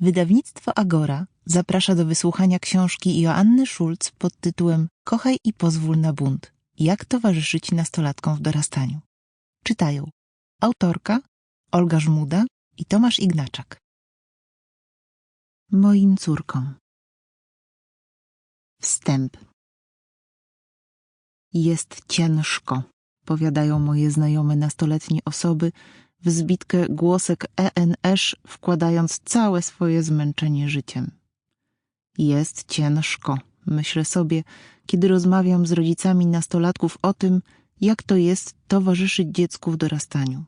Wydawnictwo Agora zaprasza do wysłuchania książki Joanny Schulz pod tytułem Kochaj i pozwól na bunt. Jak towarzyszyć nastolatkom w dorastaniu. Czytają autorka Olga Żmuda i Tomasz Ignaczak. Moim córkom. Wstęp. Jest ciężko, powiadają moje znajome nastoletnie osoby, w zbitkę głosek ENS wkładając całe swoje zmęczenie życiem. Jest ciężko, myślę sobie, kiedy rozmawiam z rodzicami nastolatków o tym, jak to jest towarzyszyć dziecku w dorastaniu.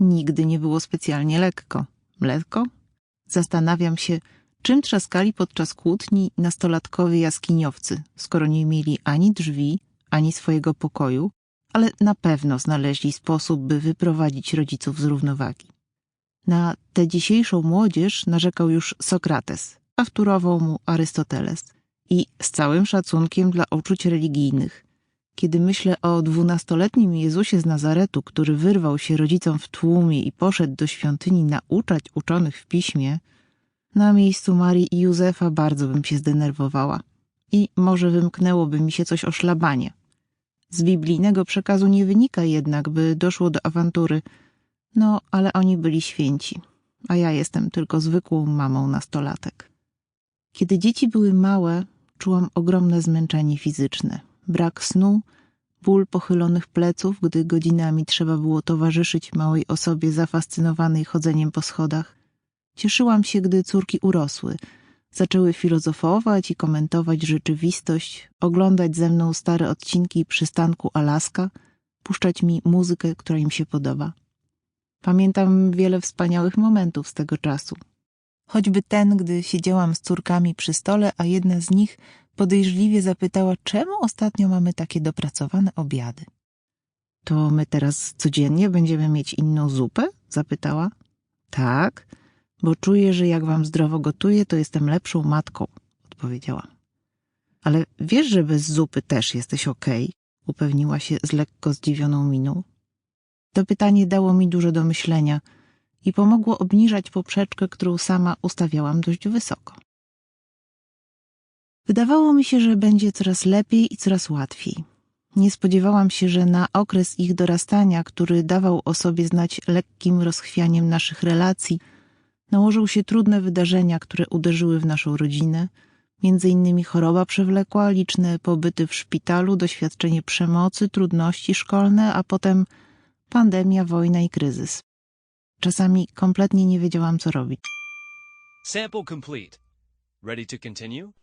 Nigdy nie było specjalnie lekko. Lekko? Zastanawiam się, czym trzaskali podczas kłótni nastolatkowie jaskiniowcy, skoro nie mieli ani drzwi, ani swojego pokoju, ale na pewno znaleźli sposób, by wyprowadzić rodziców z równowagi. Na tę dzisiejszą młodzież narzekał już Sokrates, a wtórował mu Arystoteles. I z całym szacunkiem dla uczuć religijnych, kiedy myślę o dwunastoletnim Jezusie z Nazaretu, który wyrwał się rodzicom w tłumie i poszedł do świątyni nauczać uczonych w piśmie, na miejscu Marii i Józefa bardzo bym się zdenerwowała i może wymknęłoby mi się coś o szlabanie. Z biblijnego przekazu nie wynika jednak, by doszło do awantury. No, ale oni byli święci, a ja jestem tylko zwykłą mamą nastolatek. Kiedy dzieci były małe, czułam ogromne zmęczenie fizyczne, brak snu, ból pochylonych pleców, gdy godzinami trzeba było towarzyszyć małej osobie zafascynowanej chodzeniem po schodach. Cieszyłam się, gdy córki urosły – Zaczęły filozofować i komentować rzeczywistość, oglądać ze mną stare odcinki przystanku Alaska, puszczać mi muzykę, która im się podoba. Pamiętam wiele wspaniałych momentów z tego czasu. Choćby ten, gdy siedziałam z córkami przy stole, a jedna z nich podejrzliwie zapytała, czemu ostatnio mamy takie dopracowane obiady. To my teraz codziennie będziemy mieć inną zupę? zapytała. Tak, bo czuję, że jak wam zdrowo gotuję, to jestem lepszą matką, odpowiedziałam. Ale wiesz, że bez zupy też jesteś okej? Okay? upewniła się z lekko zdziwioną miną. To pytanie dało mi dużo do myślenia i pomogło obniżać poprzeczkę, którą sama ustawiałam dość wysoko. Wydawało mi się, że będzie coraz lepiej i coraz łatwiej. Nie spodziewałam się, że na okres ich dorastania, który dawał o sobie znać lekkim rozchwianiem naszych relacji, nałożył się trudne wydarzenia, które uderzyły w naszą rodzinę, między innymi choroba przewlekła, liczne pobyty w szpitalu, doświadczenie przemocy, trudności szkolne, a potem pandemia, wojna i kryzys. Czasami kompletnie nie wiedziałam, co robić. Sample complete. Ready to continue?